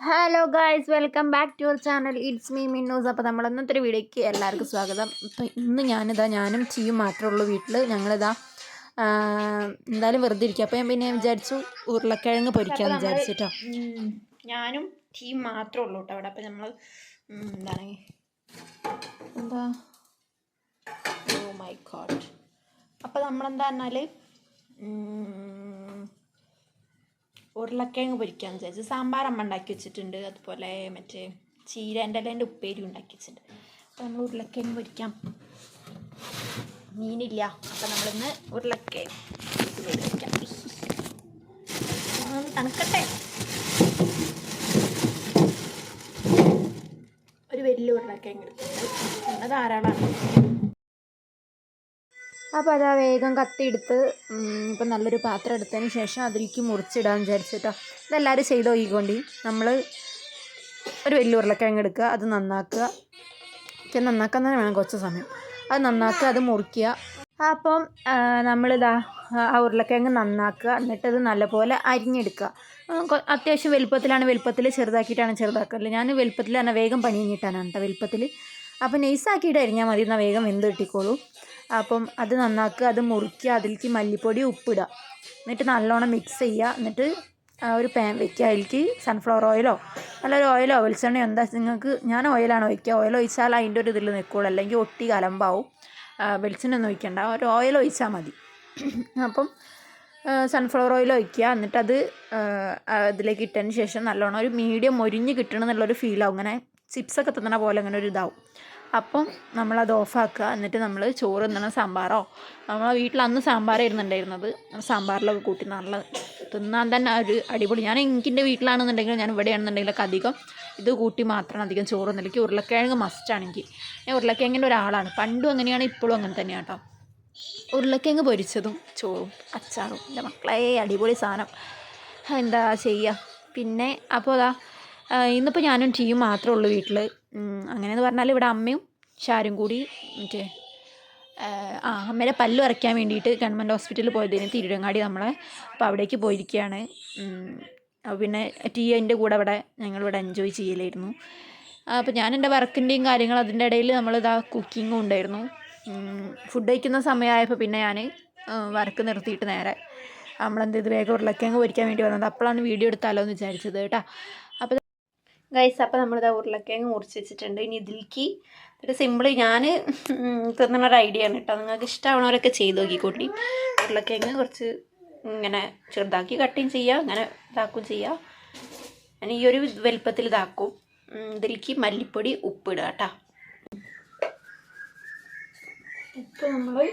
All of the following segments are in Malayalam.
Hello guys welcome back to your channel it's me Minnus അപ്പോൾ നമ്മൾ ഇന്നത്തെ ഒരു വീഡിയോയ്ക്ക് എല്ലാവർക്കും സ്വാഗതം. അപ്പോൾ ഇന്ന് ഞാനിതാ ഞാനും ചെയ്യും മാത്രമേ ഉള്ളൂ വീട്ടിൽ ഞങ്ങളിതാ എന്തായാലും വെറുതെ ഇരിക്കുക അപ്പോൾ ഞാൻ പിന്നെ വിചാരിച്ചു ഉരുളക്കിഴങ്ങ് പൊരിക്കാമെന്ന് വിചാരിച്ചിട്ടോ. ഞാനും ടീം മാത്രമേ ഉള്ളൂ കേട്ടോ അവിടെ അപ്പോൾ നമ്മൾ എന്താണ്? എന്താ? ഓ മൈ ഗോഡ് അപ്പോൾ നമ്മളെന്താ പറഞ്ഞാൽ ഉരുളക്കിഴങ്ങ് പൊരിക്കാന്ന് വിചാരിച്ചു സാമ്പാർ അമ്മ ഉണ്ടാക്കി വെച്ചിട്ടുണ്ട്. അതുപോലെ മറ്റേ ചീരേന്റെ ഇലേന്റെ ഉപ്പേരി ഉണ്ടാക്കി വെച്ചിട്ടുണ്ട്. അപ്പോൾ നമ്മൾ ഉരുളക്കിഴങ്ങ് പൊരിക്കാം. മീനില്ല. അപ്പം നമ്മളിന്ന് ഉരുളക്കിഴങ്ങ് തണുക്കട്ടെ. ഒരു വലിയ ഉരുളക്കിഴങ്ങ് എടുത്തിട്ടുണ്ട്. ധാരാളമാണ് അപ്പോൾ അതാ വേഗം കത്തിയെടുത്ത് ഇപ്പം നല്ലൊരു പാത്രം എടുത്തതിന് ശേഷം അതിലേക്ക് മുറിച്ചിടാൻ വിചാരിച്ചിട്ടോ. ഇതെല്ലാവരും ചെയ്ത് നോക്കിക്കൊണ്ടി. നമ്മൾ ഒരു വലിയ ഉരുളക്കിഴങ്ങ് എടുക്കുക അത് നന്നാക്കുക. പിന്നെ നന്നാക്കാൻ തന്നെ വേണം കുറച്ച് സമയം. അത് നന്നാക്കുക അത് മുറിക്കുക. അപ്പം ആ, നമ്മളിതാ ആ ഉരുളക്കിഴങ്ങ് നന്നാക്കുക. എന്നിട്ടത് നല്ലപോലെ അരിഞ്ഞെടുക്കുക. ആ, അത്യാവശ്യം വലുപ്പത്തിലാണ്. വലുപ്പത്തിൽ ചെറുതാക്കിയിട്ടാണ് ചെറുതാക്കൽ. ഞാൻ വലുപ്പത്തിൽ തന്നെ വേഗം പണി കഴിഞ്ഞിട്ടാണ് കേട്ടോ വലുപ്പത്തിൽ അപ്പം നൈസാക്കിയിട്ട് അരിഞ്ഞാൽ മതി. എന്നാൽ വേഗം വെന്ത് കിട്ടിക്കോളൂ. അപ്പം അത് നന്നാക്കുക. അത് മുറിക്കുക. അതിലേക്ക് മല്ലിപ്പൊടി ഉപ്പിടുക. എന്നിട്ട് നല്ലോണം മിക്സ് ചെയ്യുക. എന്നിട്ട് ഒരു പാൻ വെക്കുക. അതിലേക്ക് സൺഫ്ലവർ ഓയിലോ നല്ലൊരു ഓയിലോ വെളിച്ചെണ്ണയോ എന്താ നിങ്ങൾക്ക് ഞാൻ ഓയിലാണ് ഒഴിക്കുക. ഓയിൽ ഒഴിച്ചാൽ അതിന്റെ ഒരു ഇതിൽ നിൽക്കുള്ളൂ അല്ലെങ്കിൽ ഒട്ടി കലമ്പാവും. വെളിച്ചെണ്ണ ഒന്നും ഒഴിക്കണ്ട. ഒരു ഓയിൽ ഒഴിച്ചാൽ മതി. അപ്പം സൺഫ്ലവർ ഓയിൽ ഒഴിക്കുക. എന്നിട്ട് അത് അതിലേക്ക് ഇട്ടതിന് ശേഷം നല്ലോണം ഒരു മീഡിയം മൊരിഞ്ഞ് കിട്ടണം എന്നുള്ളൊരു ഫീലാവും അങ്ങനെ ചിപ്സൊക്കെ തിന്നണ പോലെ അങ്ങനെ ഒരു ഇതാവും. അപ്പം നമ്മളത് ഓഫാക്കുക. എന്നിട്ട് നമ്മൾ ചോറ് തിന്നണ സാമ്പാറോ? നമ്മളെ വീട്ടിൽ അന്ന് സാമ്പാറായിരുന്നു ഉണ്ടായിരുന്നത് സാമ്പാറിലൊക്കെ കൂട്ടി നല്ല തിന്നാൻ തന്നെ ഒരു അടിപൊളി. ഞാൻ എനിക്കിന്റെ വീട്ടിലാണെന്നുണ്ടെങ്കിൽ ഞാൻ ഇവിടെയാണെന്നുണ്ടെങ്കിലൊക്കെ അധികം ഇത് കൂട്ടി മാത്രമാണ് അധികം ചോറ് നിലയ്ക്ക് ഉരുളക്കിഴങ്ങ് മസ്റ്റാണെങ്കിൽ ഞാൻ ഉരുളക്കിഴങ്ങിന്റെ ഒരാളാണ്. പണ്ടും അങ്ങനെയാണ് ഇപ്പോഴും അങ്ങനെ തന്നെയാണ് കേട്ടോ. ഉരുളക്കിഴങ്ങ് പൊരിച്ചതും ചോറും അച്ചാറും. എന്റെ മക്കളെ അടിപൊളി സാധനം. എന്താ ചെയ്യുക പിന്നെ അപ്പോൾ അതാ ഇന്നിപ്പോൾ ഞാനും ടീയും മാത്രമേ ഉള്ളൂ വീട്ടിൽ അങ്ങനെയെന്ന് പറഞ്ഞാൽ ഇവിടെ അമ്മയും ഷാരും കൂടി മറ്റേ ആ, അമ്മേരെ പല്ല് വരയ്ക്കാൻ വേണ്ടിയിട്ട് ഗവൺമെന്റ് ഹോസ്പിറ്റലിൽ പോയതിന് തിരുരങ്ങാടി നമ്മളെ അപ്പോൾ അവിടേക്ക് പോയിരിക്കുകയാണ്. പിന്നെ ടി എന്റെ കൂടെ ഇവിടെ ഞങ്ങളിവിടെ എൻജോയ് ചെയ്യലായിരുന്നു. അപ്പോൾ ഞാൻ എന്റെ വർക്കിന്റെയും കാര്യങ്ങൾ അതിന്റെ ഇടയിൽ നമ്മളിതാ കുക്കിങ്ങും ഉണ്ടായിരുന്നു. ഫുഡ് കഴിക്കുന്ന സമയമായപ്പോൾ പിന്നെ ഞാൻ വർക്ക് നിർത്തിയിട്ട് നേരെ നമ്മളെന്ത് ഇത് വേഗം ഉരുളക്കിഴങ്ങ് പൊരിക്കാൻ വേണ്ടി വന്നത്. അപ്പോഴാണ് വീഡിയോ എടുത്താലോ എന്ന് വിചാരിച്ചത് കേട്ടോ. ഗൈസ് അപ്പോൾ നമ്മളിതാ ഉരുളക്കിഴങ്ങ് മുറിച്ച് വെച്ചിട്ടുണ്ട്. ഇനി ഇതിലേക്ക് ഒരു സിമ്പിൾ ഞാൻ തിന്നണ ഒരു ഐഡിയ ആണ് കേട്ടോ. നിങ്ങൾക്ക് ഇഷ്ടമാണവരൊക്കെ ചെയ്ത് നോക്കിക്കൂട്ടി. ഉരുളക്കിഴങ്ങ് കുറച്ച് ഇങ്ങനെ ചെറുതാക്കി കട്ടിങ് ചെയ്യുക അങ്ങനെ ഇതാക്കും ചെയ്യുക ഞാൻ ഈ ഒരു വലുപ്പത്തിൽ ഇതാക്കും. ഇതിലേക്ക് മല്ലിപ്പൊടി ഉപ്പിടുക കേട്ടോ. ഉപ്പ് നമ്മൾ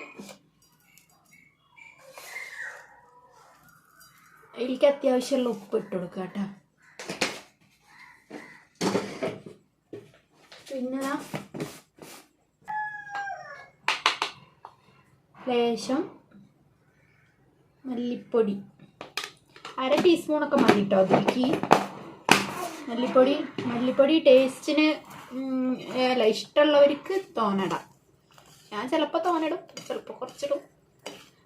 ഇതിലേക്ക് അത്യാവശ്യമുള്ള ഉപ്പ് ഇട്ട് കൊടുക്കുക കേട്ടോ. പിന്നെ ലേശം മല്ലിപ്പൊടി. അര ടീസ്പൂണൊക്കെ മതി കേട്ടോ അതിലേക്ക്. മല്ലിപ്പൊടി മല്ലിപ്പൊടി ടേസ്റ്റിന് അല്ല ഇഷ്ടമുള്ളവർക്ക് തോനടാം ഞാൻ ചിലപ്പോൾ തോന്നിടും ചിലപ്പോൾ കുറച്ചിടും.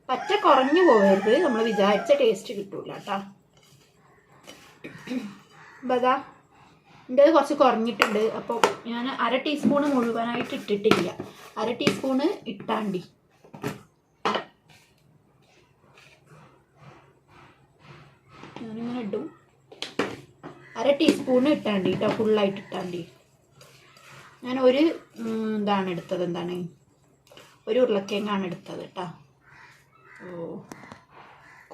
പറ്റ കുറഞ്ഞു പോകരുത് നമ്മൾ വിചാരിച്ച ടേസ്റ്റ് കിട്ടൂല കേട്ടോ അതാ എന്റെ കുറച്ച് കുറഞ്ഞിട്ടുണ്ട്. അപ്പോൾ ഞാൻ അര ടീസ്പൂണ് മുഴുവനായിട്ട് ഇട്ടിട്ടില്ല. അര ടീസ്പൂണ് ഇട്ടാണ്ടി. ഞാനിങ്ങനെ ഇടും. അര ടീസ്പൂണ് ഇട്ടാണ്ടി കേട്ടോ ഫുള്ളായിട്ട് ഇട്ടാണ്ടി. ഞാൻ ഒരു ഇതാണ് എടുത്തത്. എന്താണ്? ഒരു ഉരുളക്കിഴങ്ങാണ് എടുത്തത് കേട്ടോ ഓ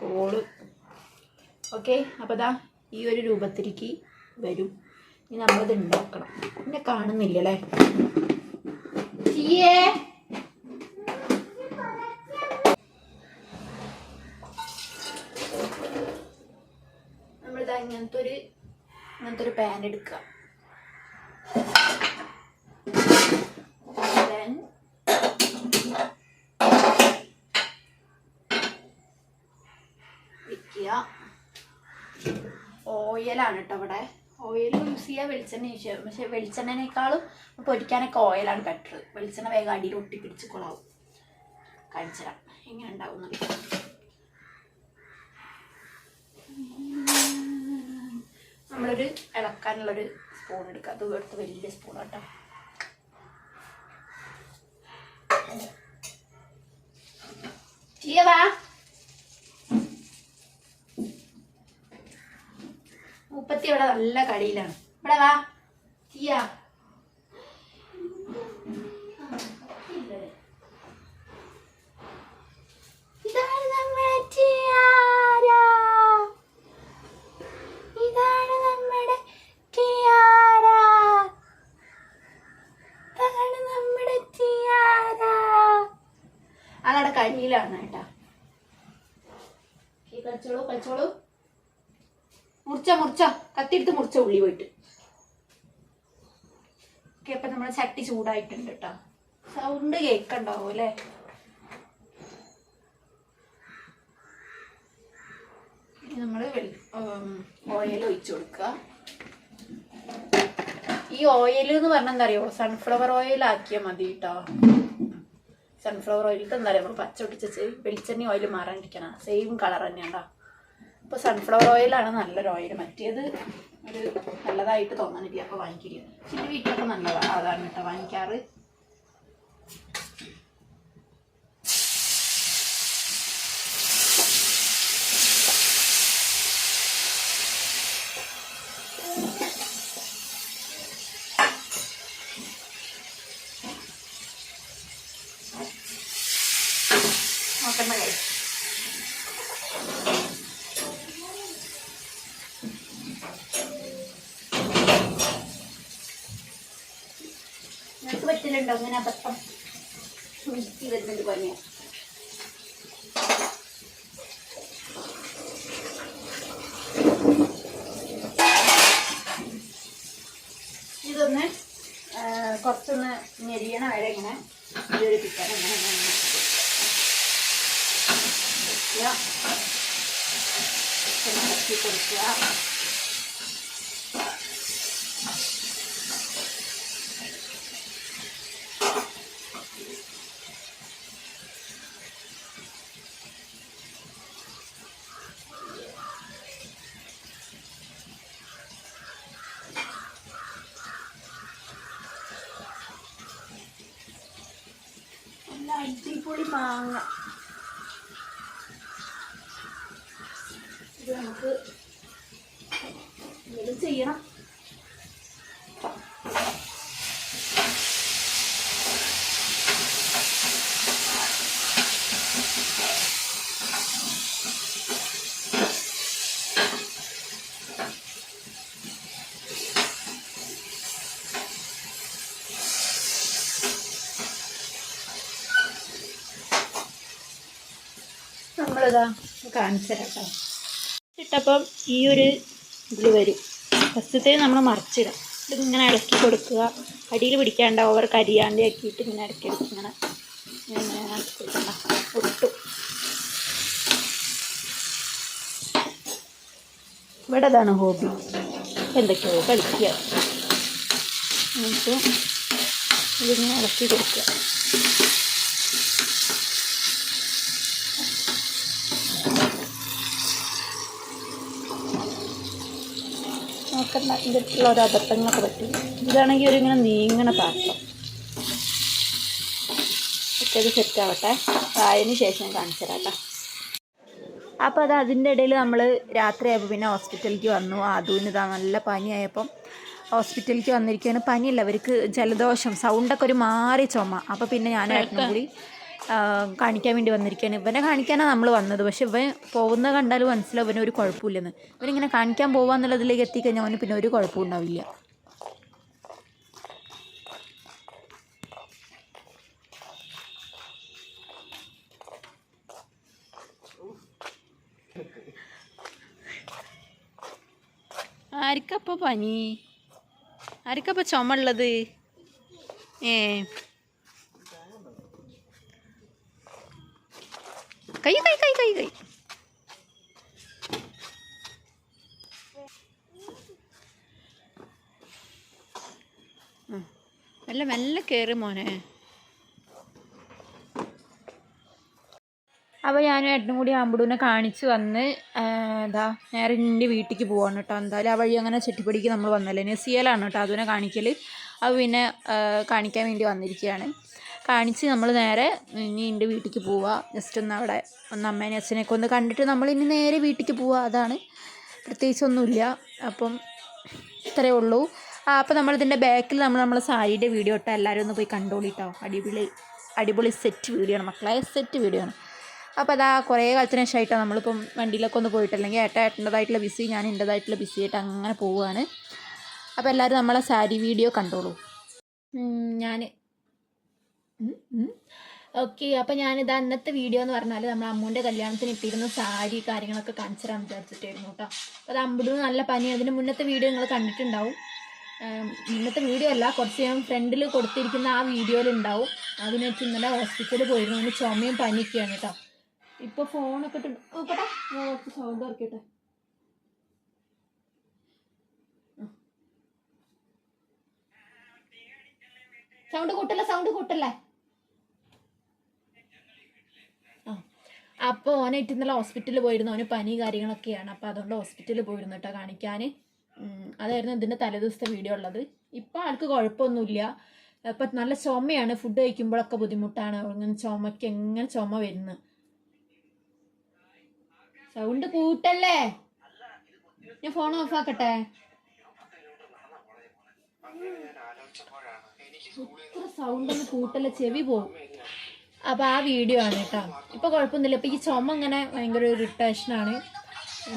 കോൾ. ഓക്കെ അപ്പോൾ ദാ ഈ ഒരു രൂപത്തിലേക്ക് വരും. ഇനി നമ്മളിത് ഉണ്ടാക്കണം എന്നെ കാണുന്നില്ലല്ലേ? ചീയേ. നമ്മളിതാ പാൻ ഓയിലാണ് കേട്ടോ ഇവിടെ. ഓയിൽ യൂസ് ചെയ്യുക വെളിച്ചെണ്ണ യൂസ് ചെയ്യുക പക്ഷേ വെളിച്ചെണ്ണേക്കാളും പൊരിക്കാനൊക്കെ ഓയിലാണ് ബെറ്റർ വെളിച്ചെണ്ണ വേഗം അടിയിൽ ഒട്ടിപ്പിടിച്ച് പിടിച്ച് കഴിച്ചിടാം എങ്ങനെ ഉണ്ടാവും നമ്മളൊരു ഇളക്കാനുള്ളൊരു സ്പൂൺ എടുക്കുക അത് എടുത്ത് വലിയ സ്പൂൺ കേട്ടോ ചെയ്യവാ മുപ്പത്തി ഇവിടെ നല്ല കളിയിലാണ് ഇവിടെ വാ. ചെയ്യാ ഇതാണ് നമ്മുടെ ടിയാര ഇതാണ് നമ്മുടെ ടിയാര ഇതാണ് നമ്മുടെ ടിയാര അതവിടെ കരിയിലാണ് കേട്ടാ ഈ കളിച്ചോളൂ കളിച്ചോളൂ മുറിച്ച മുറിച്ച കത്തിയെടുത്ത് മുറിച്ച ഉള്ളി പോയിട്ട്. ഓക്കെ അപ്പൊ നമ്മുടെ ചട്ടി ചൂടായിട്ടുണ്ട് കേട്ടോ സൗണ്ട് കേക്കണ്ടാവും അല്ലേ? നമ്മൾ ഓയിൽ ഒഴിച്ചു കൊടുക്കുക ഈ ഓയിൽ എന്ന് പറഞ്ഞാൽ എന്താ അറിയോ സൺഫ്ലവർ ഓയിൽ ആക്കിയാൽ മതി കേട്ടോ സൺഫ്ലവർ ഓയിലിട്ട് എന്താ പറയുക നമ്മൾ പച്ച ഒട്ടിച്ച് വെളിച്ചെണ്ണ ഓയിൽ മാറാണ്ടിരിക്കണം. സെയിം കളർ തന്നെയാണ്ടാ ഇപ്പോൾ സൺഫ്ലവർ ഓയിലാണ് നല്ലൊരു ഓയിൽ മറ്റേത് ഒരു നല്ലതായിട്ട് തോന്നാനില്ല. അപ്പോൾ വാങ്ങിക്കില്ല. ചില്ലി വീട്ടിലൊക്കെ നല്ലതാണ് അതാണ് കേട്ടോ വാങ്ങിക്കാറ്. നിനക്ക് പറ്റലുണ്ടോ അങ്ങനെ അബദ്ധം. മിക്സി വരുന്നുണ്ട് പനിയ ഇതൊന്ന് കുറച്ചൊന്ന് ഞെരിയണ വരെ ഇങ്ങനെ ഇളക്കി കൊടുക്കുക നല്ല അടിപൊളി മാങ്ങ. ഇത് നമുക്ക് ചെയ്യണം. നമ്മളിതാ കാണിച്ചു തരാം ഇട്ടപ്പം ഈ ഒരു ഇതിൽ വരും. ഫസ്റ്റത്തെ നമ്മൾ മറിച്ചിടാം ഇതിങ്ങനെ ഇളക്കി കൊടുക്കുക. അടിയിൽ പിടിക്കാണ്ട് ഓവർ കരിയാണ്ട് ആക്കിയിട്ട് ഇങ്ങനെ ഇടയ്ക്ക് ഇങ്ങനെ ഒട്ടും. ഇവിടെ അതാണ് ഹോബി എന്തൊക്കെയോ കളിക്കുക. എന്നിട്ട് ഇതിങ്ങനെ ഇളക്കി കൊടുക്കുക. നോക്കണ്ട ഒരു അബദ്ധങ്ങളൊക്കെ പറ്റും. ഇതാണെങ്കിൽ ഒരു ഇങ്ങനെ നീങ്ങണ പാത്രം. ഒക്കെ ഇത് സെറ്റ് ആവട്ടെ. അതിന് ശേഷം കാണിച്ചു തരാം കേട്ടോ. അപ്പോൾ അത് അതിന്റെ ഇടയിൽ നമ്മൾ രാത്രിയായപ്പോൾ പിന്നെ ഹോസ്പിറ്റലിലേക്ക് വന്നു. അതുവിന് ഇതാ നല്ല പനിയായപ്പം ഹോസ്പിറ്റലിലേക്ക് വന്നിരിക്കുകയാണ്. പനിയല്ല അവർക്ക് ജലദോഷം സൗണ്ടൊക്കെ ഒരു മാറി ചുമ. അപ്പോൾ പിന്നെ ഞാൻ ഏട്ടനും കൂടി കാണിക്കാൻ വേണ്ടി വന്നിരിക്കുകയാണ്. ഇവനെ കാണിക്കാനാണ് നമ്മൾ വന്നത്. പക്ഷെ ഇവൻ പോകുന്നത് കണ്ടാൽ മനസ്സിലാവും ഇവന് ഒരു കുഴപ്പമില്ലെന്ന്. ഇവനിങ്ങനെ കാണിക്കാൻ പോവാന്നുള്ളതിലേക്ക് എത്തിക്കഴിഞ്ഞാൽ അവന് പിന്നെ ഒരു കുഴപ്പവും ഉണ്ടാവില്ല ആർക്കപ്പോൾ പനി? ആർക്കപ്പോൾ ചുമ ഉള്ളത്? ഏ. കൈ കൈ കൈ കൈ കൈ നല്ല മെല്ലെ കയറി മോനെ. അപ്പോൾ ഞാനും ഏട്ടനും കൂടി ആമ്പുടൂനെ കാണിച്ച് വന്ന് എന്താ നേരെ എന്റെ വീട്ടിലേക്ക് പോവാണ് കേട്ടോ എന്തായാലും ആ വഴി അങ്ങനെ ചെട്ടിപ്പടിക്ക് നമ്മൾ വന്നല്ലേ. നെസിയലാണ് കേട്ടോ അതിനെ കാണിക്കൽ അത് പിന്നെ കാണിക്കാൻ വേണ്ടി വന്നിരിക്കുകയാണ് കാണിച്ച് നമ്മൾ നേരെ ഇനി എന്റെ വീട്ടിലേക്ക് പോവുക ജസ്റ്റ് ഒന്ന് അവിടെ ഒന്ന് അമ്മേനെ അച്ഛനെയൊക്കെ ഒന്ന് കണ്ടിട്ട് നമ്മൾ ഇനി നേരെ വീട്ടിലേക്ക് പോവുക അതാണ്. പ്രത്യേകിച്ചൊന്നുമില്ല. അപ്പം ഇത്രയേ ഉള്ളൂ. ആ അപ്പോൾ നമ്മളിതിന്റെ ബാക്കിൽ നമ്മൾ നമ്മളെ സാരിയുടെ വീഡിയോ ഇട്ടാൽ എല്ലാവരും ഒന്ന് പോയി കണ്ടോളിട്ടോ. അടിപൊളി അടിപൊളി സെറ്റ് വീഡിയോ ആണ്. മക്കളെ സെറ്റ് വീഡിയോ ആണ്. അപ്പോൾ അതാ കുറേ കാലത്തിന് ശേഷമായിട്ടാണ് നമ്മളിപ്പം വണ്ടിയിലൊക്കെ ഒന്ന് പോയിട്ട് അല്ലെങ്കിൽ ഏട്ട ബിസി ഞാൻ എന്റെതായിട്ടുള്ള ബിസി ആയിട്ട് അങ്ങനെ പോവുകയാണ് അപ്പോൾ എല്ലാവരും നമ്മളെ സാരി വീഡിയോ കണ്ടോളൂ. ഞാൻ ഓക്കെ അപ്പോൾ ഞാനിതാ അന്നത്തെ വീഡിയോ എന്ന് പറഞ്ഞാൽ നമ്മൾ അമ്മൂന്റെ കല്യാണത്തിന് ഇട്ടിരുന്ന സാരി കാര്യങ്ങളൊക്കെ കാണിച്ചു തരാൻ വിചാരിച്ചിട്ടായിരുന്നു കേട്ടോ അപ്പോൾ അത് അമ്പുടിന് നല്ല പനി. അതിന് മുന്നത്തെ വീഡിയോ നിങ്ങൾ കണ്ടിട്ടുണ്ടാവും. ഇന്നത്തെ വീഡിയോ അല്ല കുറച്ച് ഞാൻ ഫ്രണ്ടിൽ കൊടുത്തിരിക്കുന്ന ആ വീഡിയോയിൽ ഉണ്ടാവും അതിന് വെച്ച് ഇന്നലെ ഹോസ്പിറ്റലിൽ പോയിരുന്നു. അതിന് ചുമയും പനിയൊക്കെയാണ് കേട്ടോ ഇപ്പോൾ ഫോണൊക്കെ കേട്ടോ സൗണ്ട് ഇറക്കിട്ടെ. സൗണ്ട് കൂട്ടല്ലേ സൗണ്ട് കൂട്ടല്ലേ ആ അപ്പോൾ ഓനായിട്ട് ഇന്നലെ ഹോസ്പിറ്റലിൽ പോയിരുന്നു. അവന് പനി കാര്യങ്ങളൊക്കെയാണ്. അപ്പോൾ അതുകൊണ്ട് ഹോസ്പിറ്റലിൽ പോയിരുന്നു കേട്ടോ കാണിക്കാൻ. അതായിരുന്നു ഇതിന്റെ തലേദിവസത്തെ വീഡിയോ ഉള്ളത്. ഇപ്പോൾ ആൾക്ക് കുഴപ്പമൊന്നുമില്ല. ഇപ്പം നല്ല ചുമയാണ്. ഫുഡ് കഴിക്കുമ്പോഴൊക്കെ ബുദ്ധിമുട്ടാണ്. ഇങ്ങനെ ചുമയ്ക്ക് എങ്ങനെ ചുമ വരുന്നു? സൗണ്ട് കൂട്ടല്ലേ? ഞാൻ ഫോൺ ഓഫ് ആക്കട്ടെ? ഇത്ര സൗണ്ട് ഒന്ന് കൂട്ടല്ലേ? ചെവി പോകും അപ്പൊ ആ വീഡിയോ ആണ് കേട്ടോ. ഇപ്പൊ കുഴപ്പമൊന്നുമില്ല. ഇപ്പൊ ഈ ചുമ അങ്ങനെ ഭയങ്കര ഒരു ഇറിറ്റേഷൻ ആണ്.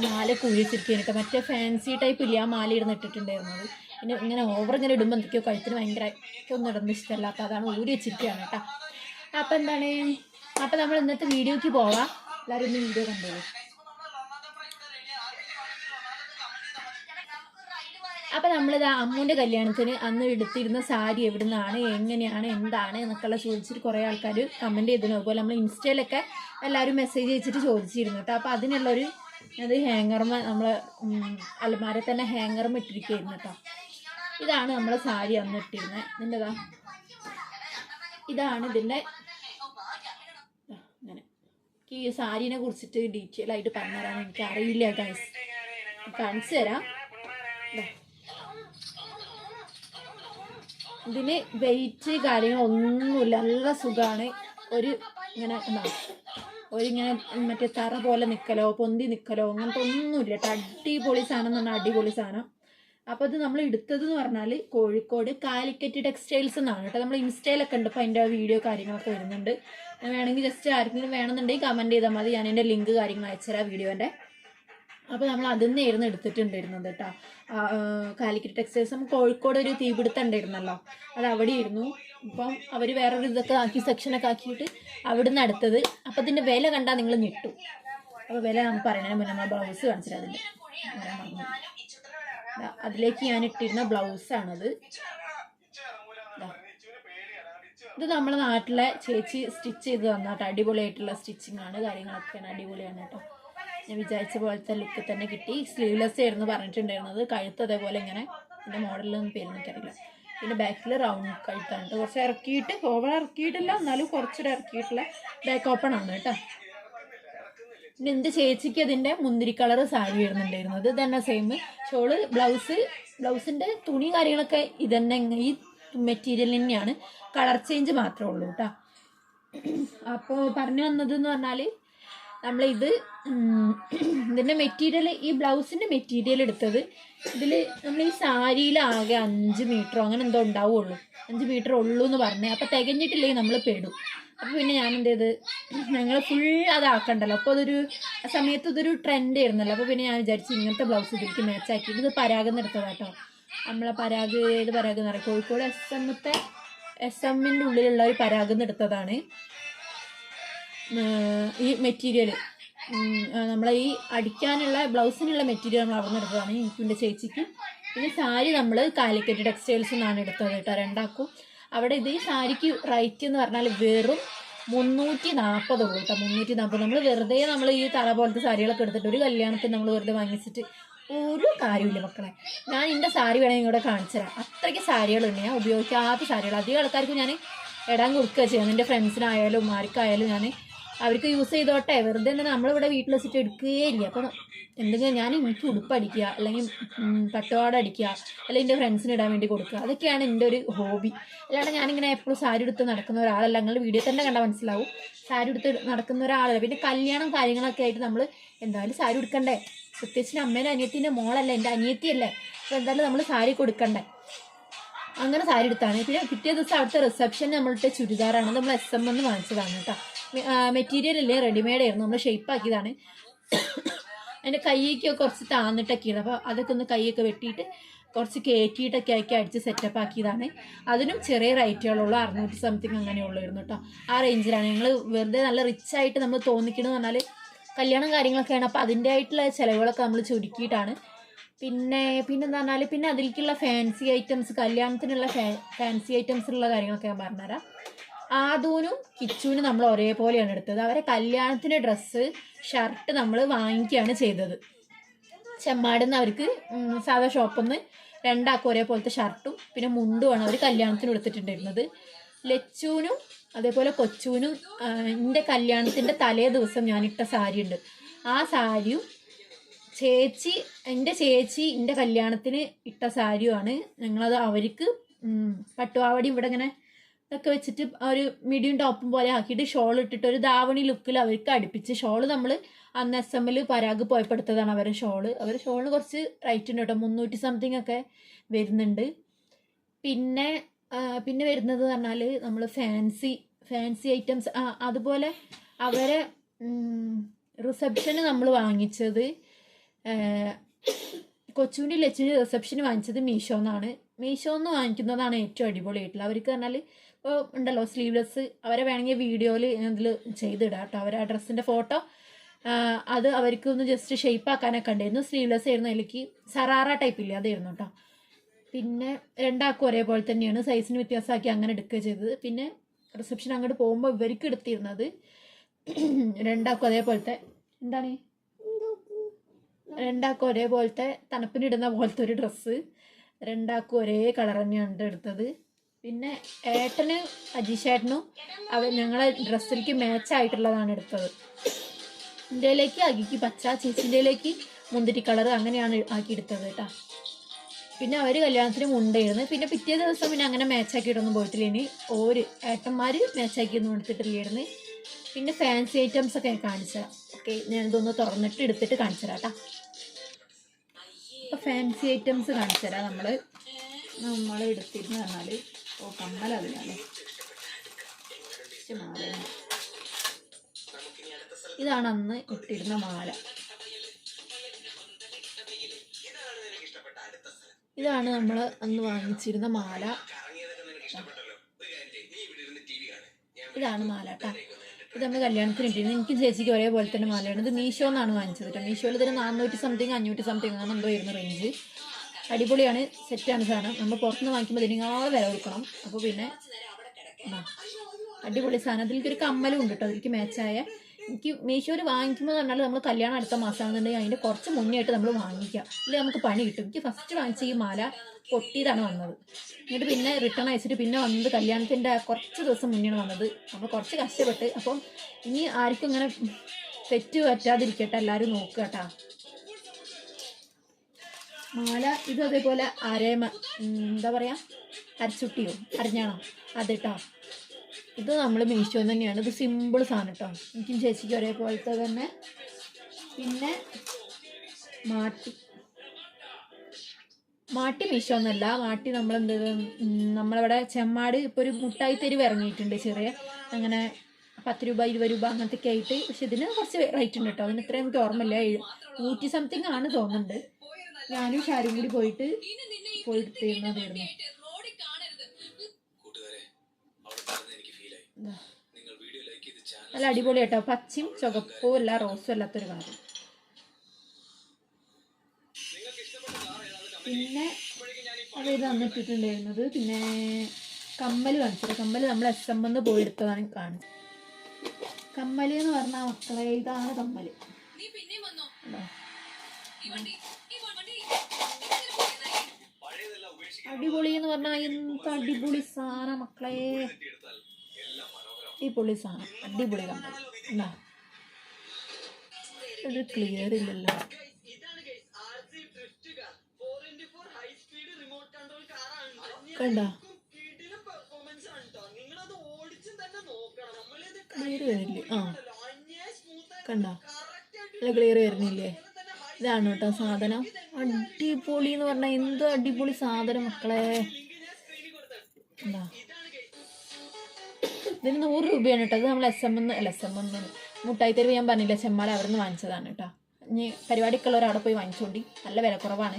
മാല കുഴിച്ചിരിക്കുകയാണ് മറ്റേ ഫാൻസി ടൈപ്പ് ഇല്ല? ആ മാല ഇരുന്ന് ഇട്ടിട്ടുണ്ടായിരുന്നത് പിന്നെ ഇങ്ങനെ ഓവർ ഇങ്ങനെ ഇടുമ്പോൾ എന്തൊക്കെയോ കഴുത്തിന് ഭയങ്കര ഒന്നും ഇടുന്ന ഇഷ്ടമല്ല അതാണ് ഊരി വെച്ചിരിക്കുകയാണ് കേട്ടോ. അപ്പൊ എന്താണ്? അപ്പൊ നമ്മൾ ഇന്നത്തെ വീഡിയോക്ക് പോവാം. എല്ലാവരും ഒന്ന് വീഡിയോ കണ്ടോളൂ. അപ്പൊ നമ്മളിത് അമ്മൂന്റെ കല്യാണത്തിന് അന്ന് എടുത്തിരുന്ന സാരി എവിടുന്നാണ് എങ്ങനെയാണ് എന്താണ് എന്നൊക്കെയുള്ള ചോദിച്ചിട്ട് കുറേ ആൾക്കാർ കമന്റ് ചെയ്തിരുന്നു. അതുപോലെ നമ്മൾ ഇൻസ്റ്റയിലൊക്കെ എല്ലാവരും മെസ്സേജ് അയച്ചിട്ട് ചോദിച്ചിരുന്നു കേട്ടോ. അപ്പൊ അതിനുള്ളൊരു അത് ഹാങ്ങർമ നമ്മൾ അലമാര തന്നെ ഹാങ്ങർമ ഇട്ടിരിക്കുകയായിരുന്നു കേട്ടോ. ഇതാണ് നമ്മളെ സാരി അന്ന് ഇട്ടിരുന്നത് ഇതിന്റെതാ ഇതാണ് ഇതിന്റെ എനിക്ക് ഈ സാരീനെ കുറിച്ചിട്ട് ഡീറ്റെയിൽ ആയിട്ട് പറഞ്ഞുതരാൻ എനിക്ക് അറിയില്ല ഗൈസ് കാണിച്ചു തരാം ദാ. ഇതിന് വെയിറ്റ് കാര്യങ്ങളൊന്നുമില്ല. നല്ല സുഖമാണ് ഒരു ഇങ്ങനെ എന്താ ഒരു ഇങ്ങനെ മറ്റേ തറ പോലെ നിൽക്കലോ പൊന്തി നിൽക്കലോ അങ്ങനത്തെ ഒന്നുമില്ല. കേട്ടോ. അടിപൊളി സാധനം എന്ന് പറഞ്ഞാൽ അടിപൊളി സാധനം. അപ്പോൾ ഇത് നമ്മൾ എടുത്തത് എന്ന് പറഞ്ഞാൽ കോഴിക്കോട് കാലിക്കറ്റ് ടെക്സ്റ്റൈൽസ് എന്നാണ് കേട്ടോ. നമ്മൾ ഇൻസ്റ്റയിലൊക്കെ ഉണ്ട്. അപ്പോൾ അതിന്റെ വീഡിയോ കാര്യങ്ങളൊക്കെ വരുന്നുണ്ട്. വേണമെങ്കിൽ ജസ്റ്റ് ആർക്കെങ്കിലും വേണമെന്നുണ്ടെങ്കിൽ കമന്റ് ചെയ്താൽ മതി. ഞാൻ എന്റെ ലിങ്ക് കാര്യങ്ങൾ അയച്ചുതരാം വീഡിയോന്റെ. അപ്പോൾ നമ്മൾ അതിൽ നിന്നായിരുന്നു എടുത്തിട്ടുണ്ടായിരുന്നത് കേട്ടോ കാലിക്കറ്റ് ടെക്സ്റ്റൈൽസ്. നമുക്ക് കോഴിക്കോട് ഒരു തീപിടുത്തം ഉണ്ടായിരുന്നല്ലോ. അത് ഇരുന്നു ഇപ്പം അവർ വേറൊരു ഇതൊക്കെ ആക്കി സെക്ഷനൊക്കെ ആക്കിയിട്ട് അവിടുന്ന് അടുത്തത്. അപ്പം ഇതിന്റെ വില കണ്ടാൽ നിങ്ങൾ ഞെട്ടു. അപ്പോൾ വില നമുക്ക് പറയണേ മുന്നേ നമ്മൾ ബ്ലൗസ് കാണിച്ചിട്ട് അതിന്റെ വരാൻ മറന്നു. ദാ, അതിലേക്ക് ഞാൻ ഇട്ടിരുന്ന ബ്ലൗസാണത്. ഇത് നമ്മുടെ നാട്ടിലെ ചേച്ചി സ്റ്റിച്ച് ചെയ്ത് തന്നാട്ടോ അടിപൊളിയായിട്ടുള്ള സ്റ്റിച്ചിങ് ആണ് കാര്യങ്ങളൊക്കെയാണ് അടിപൊളിയാണ് കേട്ടോ ഞാൻ വിചാരിച്ച പോലത്തെ ലുക്ക് തന്നെ കിട്ടി. സ്ലീവ്ലെസ് ആയിരുന്നു പറഞ്ഞിട്ടുണ്ടായിരുന്നത്. കഴുത്ത് അതേപോലെ ഇങ്ങനെ എന്റെ മോഡലൊന്നും പേര് പിന്നെ ബാക്കിൽ റൗണ്ട് കഴുത്താണ് കുറച്ച് ഇറക്കിയിട്ട് ഓവർ ഇറക്കിയിട്ടില്ല. എന്നാലും കുറച്ചുകൂടെ ഇറക്കിയിട്ടുള്ള ബാക്ക് ഓപ്പൺ ആണ് കേട്ടോ പിന്നെ എന്റെ ചേച്ചിക്ക് അതിന്റെ മുന്തിരി കളർ സാരി വരുന്നുണ്ടായിരുന്നത്? ഇത് തന്നെ സെയിം ഷോൾ ബ്ലൗസ് ബ്ലൗസിന്റെ തുണി കാര്യങ്ങളൊക്കെ ഇതന്നെ ഈ മെറ്റീരിയൽ തന്നെയാണ്. കളർ ചേഞ്ച് മാത്രമേ ഉള്ളൂ കേട്ടോ അപ്പോൾ പറഞ്ഞു വന്നത് എന്ന് പറഞ്ഞാൽ നമ്മളിത് ഇതിന്റെ മെറ്റീരിയൽ ഈ ബ്ലൗസിന്റെ മെറ്റീരിയൽ എടുത്തത് ഇതിൽ നമ്മൾ ഈ സാരിയിൽ ആകെ അഞ്ച് മീറ്ററോ അങ്ങനെ എന്തോ ഉണ്ടാവുള്ളൂ. അഞ്ച് മീറ്റർ ഉള്ളൂ എന്ന് പറഞ്ഞേ. അപ്പോൾ തികഞ്ഞിട്ടില്ലെങ്കിൽ നമ്മൾ പെടും. അപ്പോൾ പിന്നെ ഞാൻ എന്ത് ചെയ്ത് ഞങ്ങൾ ഫുൾ അതാക്കണ്ടല്ലോ. അപ്പോൾ അതൊരു ആ സമയത്ത് ഇതൊരു ട്രെൻഡ് ആയിരുന്നല്ലോ. അപ്പോൾ പിന്നെ ഞാൻ വിചാരിച്ചു ഇങ്ങനത്തെ ബ്ലൗസ് ഇതിലേക്ക് മാച്ച് ആക്കി. ഇത് പരാഗം എടുത്തതാട്ടോ നമ്മളെ പരാഗ് ഏത് പരാഗ് എന്ന് പറയാം കോഴിക്കോട് എസ് എമ്മത്തെ എസ് എമ്മിന്റെ ഉള്ളിലുള്ള ഒരു പരാഗം എടുത്തതാണ് ഏർ ഈ മെറ്റീരിയൽ നമ്മളെ ഈ അടിക്കാനുള്ള ബ്ലൗസിനുള്ള മെറ്റീരിയൽ നമ്മൾ അവിടെ എടുത്തതാണ് എനിക്കും ചേച്ചിക്കും. പിന്നെ സാരി നമ്മൾ കാലിക്കറ്റ് ടെക്സ്റ്റൈൽസ് നിന്നാണ് എടുത്തത് കേട്ടോ രണ്ടാക്കും. അവിടെ ഇത് ഈ സാരിക്ക് റേറ്റ് എന്ന് പറഞ്ഞാൽ വെറും മുന്നൂറ്റി നാൽപ്പതുള്ളൂ കേട്ടോ മുന്നൂറ്റി നാൽപ്പത് നമ്മൾ വെറുതെ നമ്മൾ ഈ തറ പോലത്തെ സാരികളൊക്കെ എടുത്തിട്ട് ഒരു കല്യാണത്തിന് നമ്മൾ വെറുതെ വാങ്ങിച്ചിട്ട് ഒരു കാര്യമില്ല മക്കളെ. ഞാൻ എന്റെ സാരി വേണമെങ്കിൽ ഇവിടെ കാണിച്ചു തരാം. അത്രയ്ക്ക് സാരികളുണ്ട്. ഞാൻ ഉപയോഗിക്കാത്ത സാരികൾ അധികം ആൾക്കാർക്ക് ഞാൻ ഇടാൻ കൊടുക്കുക ചെയ്യുന്നത്. എന്റെ ഫ്രണ്ട്സിനായാലും ആർക്കായാലും ഞാൻ അവർക്ക് യൂസ് ചെയ്തോട്ടെ. വെറുതെ തന്നെ നമ്മളിവിടെ വീട്ടിൽ വെച്ചിട്ട് എടുക്കുകയേ ഇല്ല അപ്പം എന്തെങ്കിലും ഞാൻ എനിക്ക് ഉടുപ്പ് അടിക്കുക അല്ലെങ്കിൽ ഉം, പട്ടുപാവാട അടിക്കുക അല്ലെങ്കിൽ എന്റെ ഫ്രണ്ട്സിന് ഇടാൻ വേണ്ടി കൊടുക്കുക. അതൊക്കെയാണ് എന്റെ ഒരു ഹോബി അല്ലാണ്ട് ഞാനിങ്ങനെ എപ്പോഴും സാരി എടുത്ത് നടക്കുന്ന ഒരാളല്ല. നിങ്ങൾ വീഡിയോ തന്നെ കണ്ടാൽ മനസ്സിലാവും. സാരി എടുത്ത് നടക്കുന്ന ഒരാളല്ല. പിന്നെ കല്യാണം കാര്യങ്ങളൊക്കെ ആയിട്ട് നമ്മൾ എന്തായാലും സാരി എടുക്കണ്ടേ പ്രത്യേകിച്ച് അമ്മേന്റെ അനിയത്തിന്റെ മോളല്ല എന്റെ അനിയത്തിയല്ലേ. അപ്പോൾ എന്തായാലും നമ്മൾ സാരി കൊടുക്കണ്ടേ അങ്ങനെ സാരി എടുത്താണ് പിന്നെ പിറ്റേ ദിവസം അവിടുത്തെ റിസപ്ഷൻ നമ്മളുടെ ചുരിദാറാണ്. നമ്മൾ എസ് എം എന്ന് വാങ്ങിച്ചതാണ് കേട്ടോ. മെറ്റീരിയൽ അല്ലേ റെഡിമെയ്ഡ് ആയിരുന്നു. നമ്മൾ ഷേപ്പ് ആക്കിയതാണ്. അതിന്റെ കൈയൊക്കെ കുറച്ച് താന്നിട്ടൊക്കെയാണ് അപ്പോൾ അതൊക്കെ ഒന്ന് കൈയൊക്കെ വെട്ടിയിട്ട് കുറച്ച് കയറ്റിയിട്ടൊക്കെ ആക്കി അടിച്ച് സെറ്റപ്പ് ആക്കിയതാണ്. അതിനും ചെറിയ റേറ്റുകളുള്ളൂ അറുന്നൂറ്റി സംതിങ് അങ്ങനെ ഉള്ളായിരുന്നു കേട്ടോ ആ റേഞ്ചിലാണ് ഞങ്ങൾ വെറുതെ നല്ല റിച്ച് ആയിട്ട് നമ്മൾ തോന്നിക്കണമെന്ന് പറഞ്ഞാൽ കല്യാണം കാര്യങ്ങളൊക്കെയാണ് അപ്പോൾ അതിന്റെ ആയിട്ടുള്ള ചിലവുകളൊക്കെ നമ്മൾ ചുരുക്കിയിട്ടാണ്. പിന്നെ പിന്നെന്താ പറഞ്ഞാൽ പിന്നെ അതിലേക്കുള്ള ഫാൻസി ഐറ്റംസ് കല്യാണത്തിനുള്ള ഫാൻസി ഐറ്റംസിലുള്ള കാര്യങ്ങളൊക്കെ ഞാൻ പറഞ്ഞുതരാം. ആദൂനും കിച്ചുവിനും നമ്മൾ ഒരേപോലെയാണ് എടുത്തത്. അവരെ കല്യാണത്തിന് ഡ്രസ്സ് ഷർട്ട് നമ്മൾ വാങ്ങിക്കുകയാണ് ചെയ്തത്. ചെമ്മാടുന്ന് അവർക്ക് സാധാ ഷോപ്പിൽ നിന്ന് രണ്ടാക്കും ഒരേപോലത്തെ ഷർട്ടും പിന്നെ മുണ്ടുമാണ് അവർ കല്യാണത്തിന് എടുത്തിട്ടുണ്ടായിരുന്നത് ലച്ചുവിനും അതേപോലെ കൊച്ചുവിനും എന്റെ കല്യാണത്തിന്റെ തലേ ദിവസം ഞാനിട്ട സാരി ഉണ്ട് ആ സാരിയും ചേച്ചി എന്റെ ചേച്ചി എന്റെ കല്യാണത്തിന് ഇട്ട സാരിയുമാണ്. ഞങ്ങളത് അവർക്ക് പട്ടുപാവടി ഇവിടെ ഇങ്ങനെ ഇതൊക്കെ വെച്ചിട്ട് ഒരു മീഡിയം ടോപ്പും പോലെ ആക്കിയിട്ട് ഷോൾ ഇട്ടിട്ട് ഒരു ദാവണി ലുക്കിൽ അവർക്ക് അടുപ്പിച്ച് ഷോൾ നമ്മൾ അന്ന് എസ് എമ്മിൽ പരാഗ് പോയപ്പെടുത്തതാണ് അവരുടെ ഷോൾ അവർ ഷോളിന് കുറച്ച് റൈറ്റ് ഉണ്ട് കേട്ടോ മുന്നൂറ്റി സംതിങ് ഒക്കെ വരുന്നുണ്ട്. പിന്നെ പിന്നെ വരുന്നത് പറഞ്ഞാൽ നമ്മൾ ഫാൻസി ഫാൻസി ഐറ്റംസ് അതുപോലെ അവരെ റിസപ്ഷന് നമ്മൾ വാങ്ങിച്ചത് കൊച്ചുവിന്റെ ലച്ചുവിന്റെ റിസപ്ഷന് വാങ്ങിച്ചത് മീഷോ എന്നാണ് മീഷോ എന്ന് വാങ്ങിക്കുന്നതാണ് ഏറ്റവും അടിപൊളിയായിട്ടുള്ളത്. അവർക്ക് പറഞ്ഞാൽ ഇപ്പോൾ ഉണ്ടല്ലോ സ്ലീവ്ലെസ് അവരെ വേണമെങ്കിൽ വീഡിയോയിൽ ഇതിൽ ചെയ്തിടാം കേട്ടോ. അവരെ ആ ഡ്രസ്സിന്റെ ഫോട്ടോ അത് അവർക്ക് ഒന്ന് ജസ്റ്റ് ഷേപ്പ് ആക്കാനൊക്കെ ഉണ്ടായിരുന്നു. സ്ലീവ്ലെസ് ആയിരുന്നു അതിലേക്ക്. സറാറ ടൈപ്പ് ഇല്ല അതായിരുന്നു കേട്ടോ. പിന്നെ രണ്ടാൾക്കും ഒരേപോലെ തന്നെയാണ്. സൈസിന് വ്യത്യാസമാക്കി അങ്ങനെ എടുക്കുക ചെയ്തത്. പിന്നെ റിസപ്ഷൻ അങ്ങോട്ട് പോകുമ്പോൾ ഇവർക്ക് എടുത്തിരുന്നത് രണ്ടാൾക്കും അതേപോലത്തെ എന്താണ്? രണ്ടാൾക്കും ഒരേപോലത്തെ തണുപ്പിനിടുന്ന പോലത്തെ ഒരു ഡ്രസ്സ് രണ്ടാൾക്കും ഒരേ കളർ തന്നെയാണ് എടുത്തത്. പിന്നെ ഏട്ടന് അജീഷേട്ടനും അവ ഞങ്ങളെ ഡ്രസ്സിലേക്ക് മാച്ചായിട്ടുള്ളതാണ് എടുത്തത്. ഇന്ത്യയിലേക്ക് അഗിക്ക് പച്ച ചേച്ചിന്റെയിലേക്ക് മുന്തിരി കളർ അങ്ങനെയാണ് ആക്കി എടുത്തത് കേട്ടോ. പിന്നെ അവർ കല്യാണത്തിന് മുണ്ടായിരുന്നു. പിന്നെ പിറ്റേ ദിവസം പിന്നെ അങ്ങനെ മാച്ചാക്കിയിട്ടൊന്നും പോയിട്ടില്ല. ഇനി ഓര് ഏട്ടന്മാർ മാച്ചാക്കിയൊന്നും എടുത്തിട്ടില്ലായിരുന്നു പിന്നെ ഫാൻസി ഐറ്റംസ് ഒക്കെ ഞാൻ കാണിച്ചാൽ ഓക്കെ ഞാനിതൊന്ന് തുറന്നിട്ട് എടുത്തിട്ട് കാണിച്ചു കേട്ടോ. അപ്പോൾ ഫാൻസി ഐറ്റംസ് കാണിച്ചു തരാം നമ്മൾ നമ്മൾ എടുത്തിരുന്നു പറഞ്ഞാൽ ഓ കമ്മൽ അതിനാണ് മാലയാണ് ഇതാണ് അന്ന് ഇട്ടിരുന്ന മാല. ഇതാണ് നമ്മൾ അന്ന് വാങ്ങിച്ചിരുന്ന മാല. ഇതാണ് മാല കേട്ടോ. ഇത് നമ്മൾ കല്യാണത്തിന് ഇട്ടിരുന്നു എനിക്ക് ചേച്ചിക്ക് ഒരേപോലെ തന്നെ മാലയാണ്. ഇത് മീഷോ എന്നാണ് വാങ്ങിച്ചത് കേട്ടോ. മീഷോയിൽ തന്നെ നാനൂറ്റി സംതിങ് അഞ്ഞൂറ്റി സംതിങ് അങ്ങനെ എന്തോ ആയിരുന്നു റേഞ്ച് അടിപൊളിയാണ്. സെറ്റാണ് സാധനം. നമ്മൾ പുറത്തുനിന്ന് വാങ്ങിക്കുമ്പോൾ ഇതിനാളെ വില കൊടുക്കണം. അപ്പോൾ പിന്നെ അടിപൊളി സാധനം. അതിലേക്ക് ഒരു കമ്മലും ഉണ്ട് കേട്ടോ അതിലേക്ക് മാച്ചായ എനിക്ക് മീഷോയിൽ വാങ്ങിക്കുമ്പോൾ പറഞ്ഞാൽ നമ്മൾ കല്യാണം അടുത്ത മാസമാണെന്നുണ്ടെങ്കിൽ അതിന്റെ കുറച്ച് മുന്നേ ആയിട്ട് നമ്മൾ വാങ്ങിക്കുക അല്ലെങ്കിൽ നമുക്ക് പണി കിട്ടും. എനിക്ക് ഫസ്റ്റ് വാങ്ങിച്ച ഈ മാല പൊട്ടിയതാണ് വന്നത്. എന്നിട്ട് പിന്നെ റിട്ടേൺ അയച്ചിട്ട് പിന്നെ വന്നത് കല്യാണത്തിന്റെ കുറച്ച് ദിവസം മുന്നെയാണ് വന്നത്. നമ്മൾ കുറച്ച് കഷ്ടപ്പെട്ട്. അപ്പം ഇനി ആർക്കും ഇങ്ങനെ തെറ്റ് പറ്റാതിരിക്കട്ടെ. എല്ലാവരും നോക്കുക കേട്ടോ മാല ഇതും അതേപോലെ അരമ എന്താ പറയുക അരച്ചുട്ടിയോ അരഞ്ഞാണോ? അതിട്ടോ. ഇത് നമ്മൾ മീശോ തന്നെയാണ്. ഇത് സിമ്പിൾ സാധനം കേട്ടോ എനിക്കും ചേച്ചിക്കും ഒരേപോലത്തെ തന്നെ. പിന്നെ മാട്ടി. മാട്ടി മീശോ എന്നല്ല. മാട്ടി നമ്മളെന്ത് നമ്മളിവിടെ ചെമ്മാട് ഇപ്പോൾ ഒരു മുട്ടായി തെരുവ് ഇറങ്ങിയിട്ടുണ്ട് ചെറിയ. അങ്ങനെ പത്ത് രൂപ ഇരുപത് രൂപ അങ്ങനത്തെ ആയിട്ട്. പക്ഷെ ഇതിന് കുറച്ച് റേറ്റ് ഉണ്ട് കേട്ടോ അതിന് ഇത്രയും എനിക്ക് ഓർമ്മയില്ല. നൂറ്റി സംതിങ് ആണ് തോന്നുന്നുണ്ട്. ഞാനും ഷാരും കൂടി പോയിട്ട് പോയിട്ട് തീർന്നതായിരുന്നു നല്ല അടിപൊളി കേട്ടോ. പച്ചയും ചുവപ്പും അല്ല റോസും അല്ലാത്തൊരു കാര്യം പിന്നെ അത് ഇത് തന്നിട്ടിട്ടുണ്ടായിരുന്നത് പിന്നെ കമ്മൽ കാണിച്ചത്. കമ്മൽ നമ്മൾ എസ് എം എന്ന് പോയി എടുത്തതാണ് കാണിച്ചത് കമ്മൽ എന്ന് പറഞ്ഞാൽ മക്കളെ ഇതാണ് കമ്മൽ പറഞ്ഞ എന്ത് അടിപൊളി സാറ മക്കളെ. ഈ പൊളി സാറ. അടിപൊളി കമ്പനി. ക്ലിയർ ഇല്ലല്ലോ. കണ്ടോ? ക്ലിയർ വരുന്നില്ലേ കണ്ടോ? നല്ല ക്ലിയർ വരുന്നില്ലേ ഇതാണ് കേട്ടോ സാധനം. അടിപൊളി എന്ന് പറഞ്ഞാൽ എന്ത് അടിപൊളി സാധനം മക്കളെ. എന്താ ഇതിന് നൂറ് രൂപയാണ് കേട്ടോ. അത് നമ്മൾ എസ് എം എന്ന് അല്ല എസ് എം എന്ന് മുട്ടായി തെരുവ് ഞാൻ പറഞ്ഞില്ല ചെമ്മാല അവിടെ നിന്ന് വാങ്ങിച്ചതാണ് കേട്ടോ. ഇനി പരിപാടിക്കുള്ളവർ അവിടെ പോയി വാങ്ങിച്ചോണ്ടി. നല്ല വില കുറവാണ്.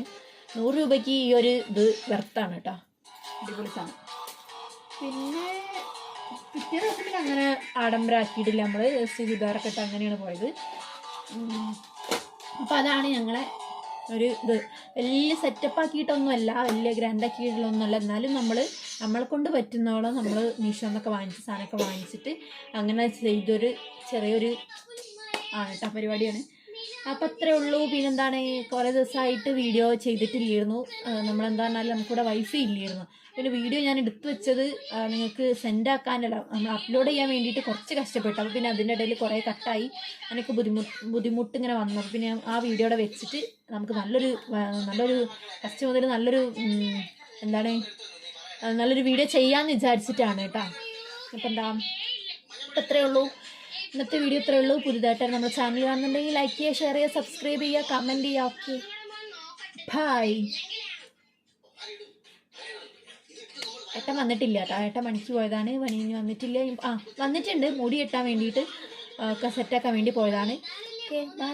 നൂറ് രൂപയ്ക്ക് ഈ ഒരു ഇത് വെർത്താണ് കേട്ടോ. അടിപൊളി സാധനം. പിന്നെ പിറ്റേ ദിവസത്തിൽ അങ്ങനെ ആഡംബരമാക്കിയിട്ടില്ല നമ്മൾ ചുരിദാറൊക്കെ ഇട്ട് അങ്ങനെയാണ് പോയത്. അപ്പോൾ അതാണ് ഞങ്ങളെ ഒരു ഇത്. വലിയ സെറ്റപ്പ് ആക്കിയിട്ടൊന്നുമല്ല വലിയ ഗ്രാൻഡ് ആക്കിയിട്ടുള്ളൊന്നുമല്ല എന്നാലും നമ്മൾ നമ്മളെ കൊണ്ട് പറ്റുന്നോളം നമ്മൾ മീഷോ എന്നൊക്കെ വാങ്ങിച്ച് സാധനമൊക്കെ വാങ്ങിച്ചിട്ട് അങ്ങനെ ചെയ്തൊരു ചെറിയൊരു ആണ് കേട്ടോ പരിപാടിയാണ്. അപ്പം അത്രേ ഉള്ളൂ. പിന്നെന്താണ്? കുറേ ദിവസമായിട്ട് വീഡിയോ ചെയ്തിട്ടില്ലായിരുന്നു. നമ്മളെന്താ പറഞ്ഞാൽ നമുക്കിവിടെ വൈഫൈ ഇല്ലായിരുന്നു. പിന്നെ വീഡിയോ ഞാൻ എടുത്തു വെച്ചത് നിങ്ങൾക്ക് സെൻഡ് ആക്കാനല്ല. നമ്മൾ അപ്ലോഡ് ചെയ്യാൻ വേണ്ടിയിട്ട് കുറച്ച് കഷ്ടപ്പെട്ടു. അപ്പോൾ പിന്നെ അതിന്റെ ഇടയിൽ കുറേ കട്ടായി. എനിക്ക് ബുദ്ധിമുട്ട് ബുദ്ധിമുട്ട് ഇങ്ങനെ വന്നു. പിന്നെ ആ വീഡിയോയുടെ വെച്ചിട്ട് നമുക്ക് നല്ലൊരു നല്ലൊരു ഫസ്റ്റ് മുതൽ നല്ലൊരു എന്താണ് നല്ലൊരു വീഡിയോ ചെയ്യാമെന്ന് വിചാരിച്ചിട്ടാണ് കേട്ടോ. അപ്പം എന്താ ഇപ്പം ഇത്രയേ ഉള്ളൂ. ഇന്നത്തെ വീഡിയോ ഇത്രയേ ഉള്ളൂ. പുതുതായിട്ടാണ് നമ്മുടെ ചാനൽ കാണുന്നുണ്ടെങ്കിൽ ലൈക്ക് ചെയ്യുക ഷെയർ ചെയ്യുക സബ്സ്ക്രൈബ് ചെയ്യുക കമന്റ് ചെയ്യുക. ഓക്കെ ബൈ ഏട്ടൻ വന്നിട്ടില്ല കേട്ടോ. ഏട്ടൻ മണിക്ക് പോയതാണ്. പണി വന്നിട്ടില്ല. ആ വന്നിട്ടുണ്ട്. മുടി കെട്ടാൻ വേണ്ടിയിട്ട് ഒക്കെ സെറ്റാക്കാൻ വേണ്ടി പോയതാണ്. Okay bye